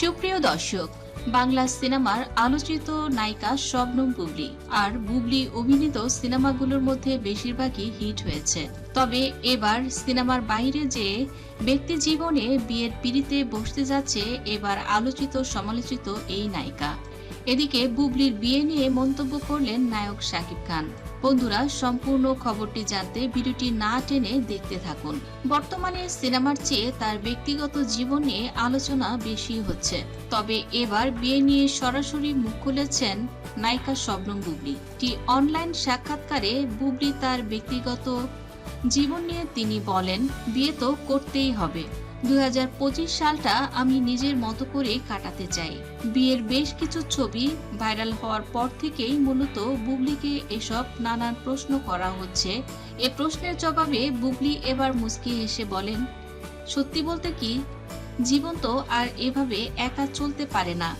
সুপ্রিয় দর্শক, বাংলা সিনেমার আলোচিত নায়িকা শবনম বুবলি আর বুবলি অভিনীত সিনেমাগুলোর মধ্যে বেশিরভাগই হিট হয়েছে। তবে এবার সিনেমার বাইরে যে ব্যক্তি জীবনে বিয়ের পিড়িতে বসতে যাচ্ছে এবার আলোচিত সমালোচিত এই নায়িকা। এদিকে বুবলির বিয়ে নিয়ে মন্তব্য করলেন নায়ক শাকিব খান। বন্ধুরা, সম্পূর্ণ খবরটি জানতে ভিডিওটি না টেনে দেখতে থাকুন। বর্তমানে সিনেমার চেয়ে তার ব্যক্তিগত জীবন নিয়ে আলোচনা বেশি হচ্ছে। তবে এবার বিয়ে নিয়ে সরাসরি মুখ খুলেছেন নায়িকা শবনম বুবলি। একটি অনলাইন সাক্ষাৎকারে বুবলি তার ব্যক্তিগত জীবন নিয়ে তিনি বলেন, বিয়ে তো করতেই হবে। দুই হাজার পঁচিশ সালটা আমি নিজের মতো করে কাটাতে চাই। বিয়ের বেশ কিছু ছবি ভাইরাল হওয়ার পর থেকেই মূলত বুবলিকে এসব নানান প্রশ্ন করা হচ্ছে। এ প্রশ্নের জবাবে বুবলি এবার মুচকি হেসে বলেন, সত্যি বলতে কি? জীবন তো আর এভাবে একা চলতে পারে না।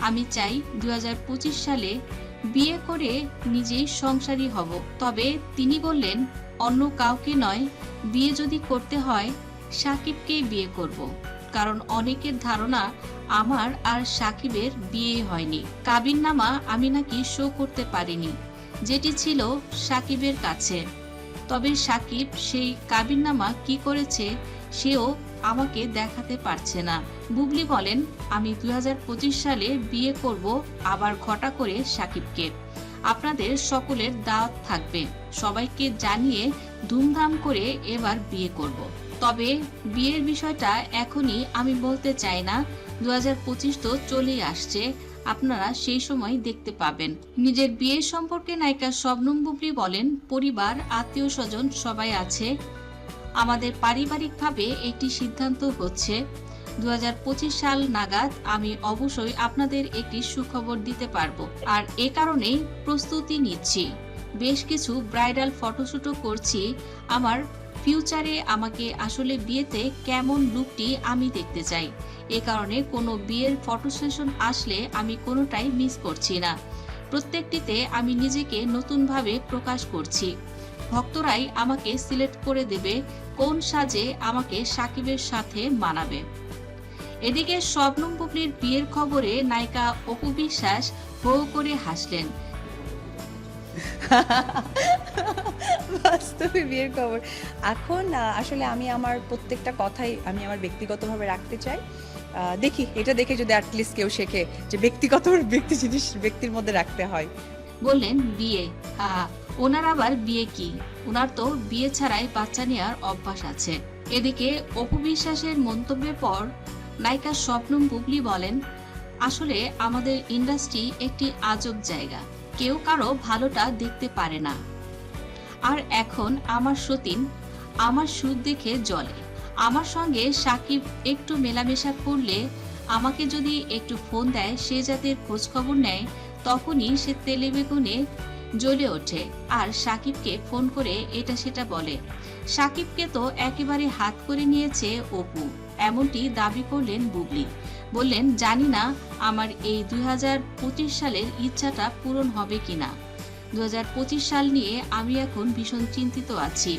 আমি চাই দুই হাজার পঁচিশ সালে বিয়ে করে নিজেই সংসারী হব। তবে তিনি বললেন, অন্য কাউকে নয়, বিয়ে যদি করতে হয় সাকিবকেই বিয়ে করব। কারণ অনেকের ধারণা আমার আর সাকিবের বিয়ে হয়নি। কাবিন নামা আমি নাকি শো করতে পারিনি। যেটি ছিল সাকিবের কাছে। তবে সাকিব সেই কাবিননামা কি করেছে সেও আমাকে দেখাতে পারছে না। বুবলি বলেন, আমি দুই হাজার পঁচিশ সালে বিয়ে করব আবার ঘটা করে সাকিবকে। আপনাদের সকলের দাওয়াত থাকবে। সবাইকে জানিয়ে ধুমধাম করে এবার বিয়ে করব। তবে বিয়ের বিষয়টা এখনই আমি বলতে চাই না। দু হাজার পঁচিশ তো চলেই আসছে। আপনারা সেই সময় দেখতে পাবেন। নিজের বিয়ের সম্পর্কে নায়িকা শবনম বুবলি বলেন, পরিবার, আত্মীয় স্বজন সবাই আছে। আমাদের পারিবারিকভাবে একটি সিদ্ধান্ত হচ্ছে। দু হাজার পঁচিশ সাল নাগাদ আমি অবশ্যই আপনাদের একটি সুখবর দিতে পারব। আর এ কারণেই প্রস্তুতি নিচ্ছি। বেশ কিছু ব্রাইডাল ফটোশ্যুটও করছি। আমার ফিউচারে আমাকে আসলে বিয়েতে কেমন লুকটি আমি দেখতে চাই। এ কারণে কোনো বিয়ের ফটো সেশন আসলে আমি কোনোটাই মিস করছি না। প্রত্যেকটিতে আমি নিজেকে নতুনভাবে প্রকাশ করছি। ভক্তরাই আমাকে সিলেক্ট করে দেবে কোন সাজে আমাকে সাকিবের সাথে মানাবে। এদিকে শবনম বিয়ের খবরে নায়িকা অপু বিশ্বাস হো করে হাসলেন। বাস্তবে বিয়ের খবর। এখন আসলে আমি আমার প্রত্যেকটা কথাই আমি আমার ব্যক্তিগতভাবে রাখতে চাই। দেখি, এটা দেখে যদি অ্যাটলিস্ট কেউ শেখে যে ব্যক্তিগত ব্যক্তি জিনিস ব্যক্তির মধ্যে রাখতে হয়। বললেন, বিয়ে। ওনার আবার বিয়ে কি? ওনার তো বিয়ে ছাড়াই বাচ্চা নেওয়ার অভ্যাস আছে। এদিকে, অপু বিশ্বাসের মন্তব্যের পর নায়িকা স্বপ্নম বুবলি বলেন, আসলে আমাদের ইন্ডাস্ট্রি একটি আজব জায়গা। কেউ কারও ভালোটা দেখতে পারে না। আর এখন আমার সতীন আমার সুদ দেখে জলে আমার সঙ্গে সাকিব একটু মেলামেশা করলে আমাকে যদি একটু ফোন দেয়, সে জাতের খোঁজখবর নেয়, তখনই সে তেলে বেগুনে জ্বলে ওঠে। আর সাকিবকে ফোন করে এটা সেটা বলে। সাকিবকে তো একেবারে হাত করে নিয়েছে অপু। এমনটি দাবি করলেন বুবলি বললেন, জানি না আমার এই দু হাজার পঁচিশ সালের ইচ্ছাটা পূরণ হবে কিনা। দু হাজার পঁচিশ সাল নিয়ে আমি এখন ভীষণ চিন্তিত আছি।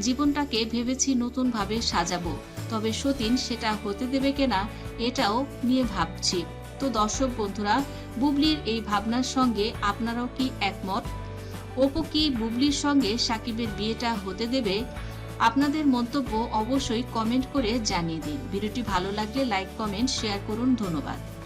জীবনটাকে ভেবেছি নতুনভাবে সাজাবো। তবে সতীন সেটা হতে দেবে কিনা এটাও নিয়ে ভাবছি। তো দর্শক বন্ধুরা বুবলির এই ভাবনার সঙ্গে আপনারাও কি একমত? অপু কি বুবলির সঙ্গে সাকিবের বিয়েটা হতে দেবে? আপনাদের মন্তব্য অবশ্যই কমেন্ট করে জানিয়ে দিন। ভিডিওটি ভালো লাগলে লাইক, কমেন্ট, শেয়ার করুন। ধন্যবাদ।